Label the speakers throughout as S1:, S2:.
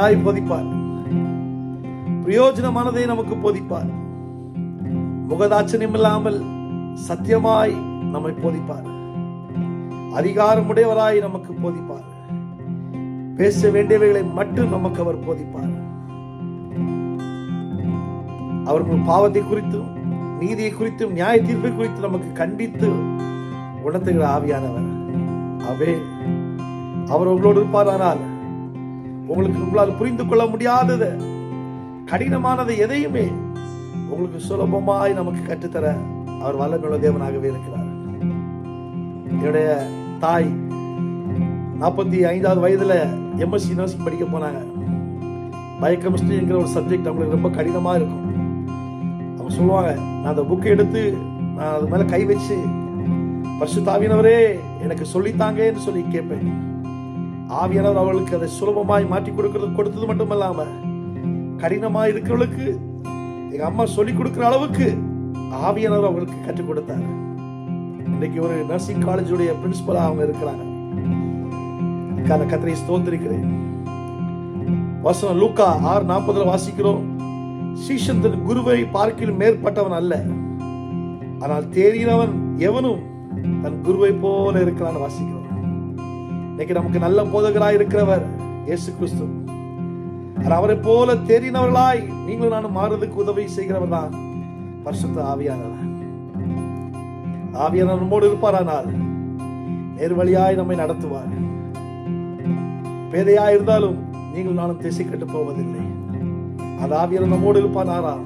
S1: தாய் போதிப்பார். பிரயோஜனமானதை நமக்கு போதிப்பார். முகதாட்சணியம் இல்லாமல் சத்தியமாய் நம்மை போதிப்பார். அதிகாரமுடையவராய் நமக்கு போதிப்பார். பேச வேண்டியவைகளை மட்டும் நமக்கு அவர் போதிப்பார். அவர்கள் பாவத்தை குறித்தும் நீதியை குறித்தும் நியாய தீர்ப்பை குறித்து நமக்கு கண்டித்து உணர்த்துகிற ஆவியானவர். அவே அவர் உங்களோடு இருப்பாரானால் உங்களுக்கு உங்களால் புரிந்து கொள்ள முடியாதது. கடினமானது எதையுமே உங்களுக்கு சுலபமாய் நமக்கு கற்றுத்தர அவர் வல்லமையுள்ள தேவனாகவே இருக்கிறார். என்னுடைய தாய் நாற்பத்தி ஐந்தாவது வயதுல எம்எஸ்சி நர்சிங் படிக்க போனாங்க. பயோகெமிஸ்ட்ரிங்கிற ஒரு சப்ஜெக்ட் அவங்களுக்கு ரொம்ப கடினமாக இருக்கும். அவங்க சொல்லுவாங்க நான் அந்த புக்கை எடுத்து நான் அது மேலே கை வச்சு பரிசுத்தாவியனவரே எனக்கு சொல்லித்தாங்கன்னு சொல்லி கேட்பேன். ஆவியானவர் அவர்களுக்கு அதை சுலபமாய் மாற்றி கொடுக்கிறது கொடுத்தது மட்டும் இல்லாம கடினமா இருக்கிறவளுக்கு எங்க அம்மா சொல்லி கொடுக்கிற அளவுக்கு ஆவியானவர் அவர்களுக்கு கற்றுக் கொடுத்தார். இன்னைக்கு ஒரு நர்சிங் காலேஜுடைய பிரின்சிபலா அவங்க இருக்கிறாங்க. அதுக்கான கத்திரை ஸ்தோத்திருக்கிறேன். வசனம் லூக்கா ஆறு நாற்பதுல வாசிக்கிறோம். சீஷன் தன் குருவை பார்க்கிலும் மேற்பட்டவன் அல்ல. ஆனால் தேறினவன் எவனும் தன் குருவை போல இருக்கிறான்னு வாசிக்கிறோம். இன்னைக்கு நமக்கு நல்ல போதகராய் இருக்கிறவர் இயேசு கிறிஸ்து. அவரை போல தெரிந்தவர்களாய் நீங்களும் நானும் மாறுறதுக்கு உதவி செய்கிறவர் தான் பரிசுத்த ஆவியானவர். ஆவியானவர் நம்மோடு இருப்பாரானால் நேர்வழியாய் நம்மை நடத்துவார். பேதையா இருந்தாலும் நீங்கள் நானும் திசை கட்டு போவதில்லை. அது ஆவியானவர் நம்மோடு இருப்பானாரா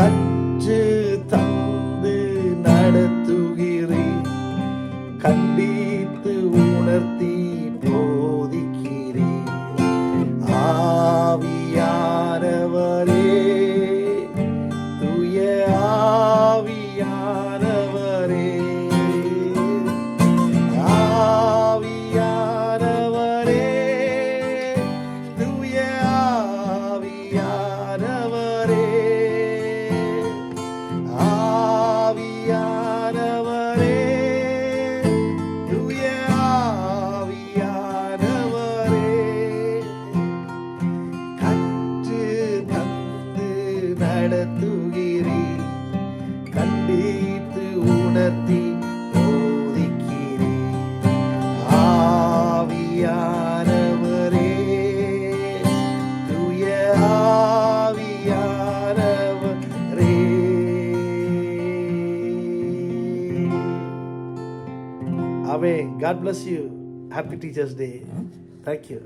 S1: கற்று தந்து நடத்துகிறேன் நடத்துகிறீர் கண்டித்து உணர்த்தி போதிக்கிறீர் ஆவியானவரே தூய ஆவியானவரே Amen. God bless you. Happy Teachers Day. Thank you.